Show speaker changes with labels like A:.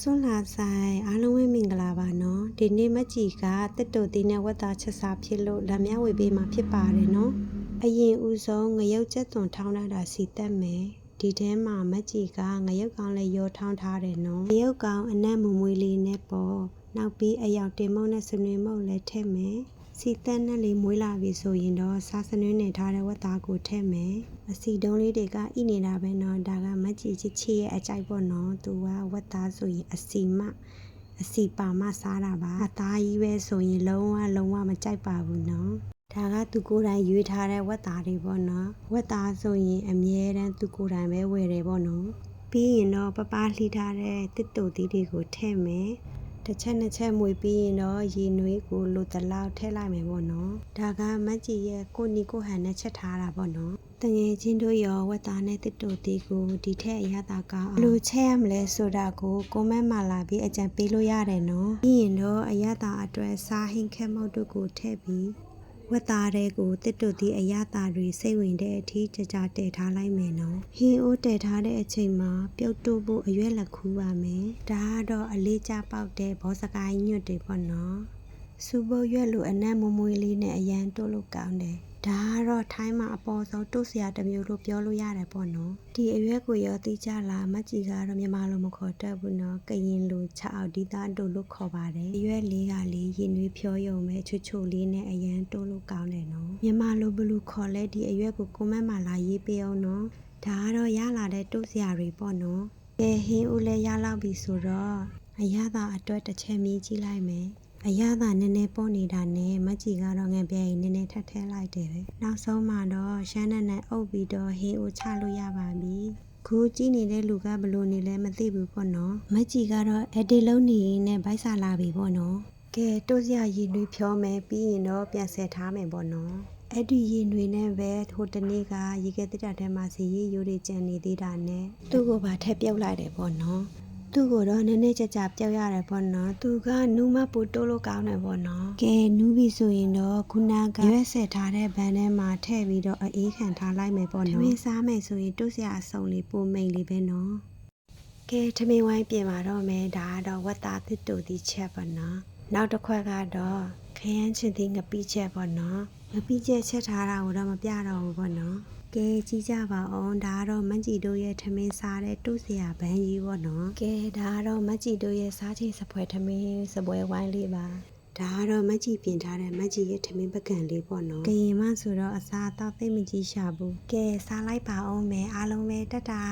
A: ဆွမ်းလာဆိုင်အားလုံးပဲမင်္ဂလာပါနော်ဒီနေ့မကြီးကတက်တူတီနဲ့ဝက်သားချက်စားဖြစ်လို့လက်မြဝေပေးမှာဖြစ်ပါတယ်နော်အရင်ဦးဆုံးငရုတ်ချက်သွန်ထောင်းထားတာစီတက်မယ်ဒီထဲမှာမကြီးကငရုတ်ကောင်းလေးရောထောင်းထားတယ်နော်ငရုတ်ကောင်းအနက်မမွေးလေးနဲ့ပေါ့နောက်ပြီးအယောက်တင်မုံနဲ့စနွေမုံလည်းထည့်မယ် စီတက်နဲ့လေးမွေးလာပြီဆိုရင်တော့စားစနွေးနဲ့ထားတဲ့ဝက်သားကိုထည့်မယ်အစီတုံးလေးတွေကဣနေတာပဲနော်ဒါကမကြီးချစ်ချစ်ရဲ့အကြိုက်ပေါ့နော်သူကဝက်သားဆိုရင်အစီမအစီပါမစားတာပါအသားကြီးပဲဆိုရင်လုံးဝလုံးဝမကြိုက်ပါဘူးနော်ဒါကသူကိုယ်တိုင်ရွေးထားတဲ့ဝက်သားတွေပေါ့နော်ဝက်သားဆိုရင်အမြဲတမ်းသူကိုယ်တိုင်ပဲဝယ်တယ်ပေါ့နော်ပြီးရင်တော့ပပလှီထားတဲ့တစ်တူသီးတွေကိုထည့်မယ် တစ်ချက်နှစ်ချက်မွေပြီးရင်တော့ရေနွေးကိုလိုတလောက်ထည့်လိုက်မယ်ပေါ့နော်ဒါကမက်ကြီးရဲ့ကိုနီကိုဟန်နဲ့ချက်ထားတာပေါ့နော်တငယ်ချင်းတို့ရောဝက်သားနဲ့တစ်တူသီးကိုဒီထက်အရသာကောင်းအောင်ဘယ်လိုချက်ရမလဲဆိုတာကိုကွန်မန့်မှာလာပြီးအကြံပေးလို့ရတယ်နော်ပြီးရင်တော့အရသာအတွက်စားဟင်းခက်မုတ်တို့ကိုထည့်ပြီး ဝက်သားတွေကိုတစ်တူသီးအရသာတွေစိတ်ဝင်တဲ့အထိကြကြတည်ထားလိုက်မယ်နော်ဟင်းအိုးတည်ထားတဲ့အချိန်မှာပြုတ်တုပ်ဖို့အရွက်လက်ခူးပါမယ်ဒါကတော့အလေးကျပေါက်တဲ့ဘောစကိုင်းညွတ်တွေပေါ့နော်စူပုတ်ရွက်လိုအနက်မမွေးလေးနဲ့အရန်တိုးလို့ကောင်းတယ်။ ဒါကတော့ထိုင်းမှာအပေါ်ဆုံးတိုးစရာတစ်မျိုးလို့ပြောလို့ရတယ်ပေါ့နော်။ဒီအရွက်ကိုရောသိကြလားမကြီးကတော့မြန်မာလိုမခေါ်တတ်ဘူးနော်။ကရင်လိုချအောင်ဒီသားတိုးလို့ခေါ်ပါတယ်။အရွက်လေးကလေးရင်နွေးဖြောရုံပဲချွတ်ချွတ်လေးနဲ့အရန်တိုးလို့ကောင်းတယ်နော်။မြန်မာလိုဘယ်လိုခေါ်လဲဒီအရွက်ကိုကွန်မန့်မှာလာရေးပေးအောင်နော်။ဒါကတော့ရလာတဲ့တိုးစရာတွေပေါ့နော်။ကဲဟင်းဦးလည်းရလောက်ပြီဆိုတော့အရသာအတွက်တစ်ချက်မြည်ကြည့်လိုက်မယ်။ အရသာနည်းနည်းပေါ်နေတာနဲ့မကြီးကတော့ငပြဲရင်နည်းနည်းထပ်ထည့်လိုက်တယ်ပဲနောက်ဆုံးမှတော့ရှမ်းနဲ့နဲ့အုပ်ပြီးတော့ဟင်းအိုချလို့ရပါပြီခုကြည့်နေတဲ့လူကဘလို့နေလဲမသိဘူးပေါ့နော်မကြီးကတော့အဒီလုံးနေရင်နဲ့ဗိုက်စာလာပြီပေါ့နော်ကဲတိုးစရာရည်နွေးဖြောမယ်ပြီးရင်တော့ပြန်ဆက်ထားမယ်ပေါ့နော်အဲ့ဒီရည်နွေနဲ့ပဲဟိုတနေ့ကရေခဲတစ်တာထဲမှာစီရည်ရိုးတွေကျန်နေသေးတာနဲ့သူ့ကိုပါထည့်ပြုတ်လိုက်တယ်ပေါ့နော် သူ့ကိုတော့နည်းနည်းကြကြပြောက်ရတယ်ပေါ့နော်သူကနူးမပူတိုးလို့ကောင်းတယ်ပေါ့နော်ကဲနူးပြီဆိုရင်တော့ခုနကရွက်ဆက်ထားတဲ့ဗန်ထဲမှာထည့်ပြီးတော့အေးခံထားလိုက်မယ်ပေါ့နော်ထမင်းစားမယ်ဆိုရင်တုတ်စရာအစုံလေးပိုမိန်လေးပဲနော်ကဲထမင်းဝိုင်းပြင်ပါတော့မယ်ဒါကတော့ဝက်သားသစ်တူသီးချက်ပေါ့နော်နောက်တစ်ခွက်ကတော့ခရမ်းချင်သီးငပိချက်ပေါ့နော်ငပိချက်ချက်ထားတာကိုတော့မပြတော့ဘူးပေါ့နော် ကဲကြည့်ကြပါအောင်ဒါကတော့မန်ကြီးတို့ရဲ့ထမင်းစားတဲ့တုစရာဘန်းကြီးပေါ့နော်ကဲဒါကတော့မန်ကြီးတို့ရဲ့စားချိန်စပွဲထမင်းစပွဲဝိုင်းလေးပါဒါကတော့မန်ကြီးပြင်ထားတဲ့မန်ကြီးရဲ့ထမင်းပကံလေးပေါ့နော်ကရင်မဆိုတော့အစားအသောက်သိမ့်မကြီးရှာဘူးကဲစားလိုက်ပါအောင်မယ်အားလုံးပဲတတ်တာ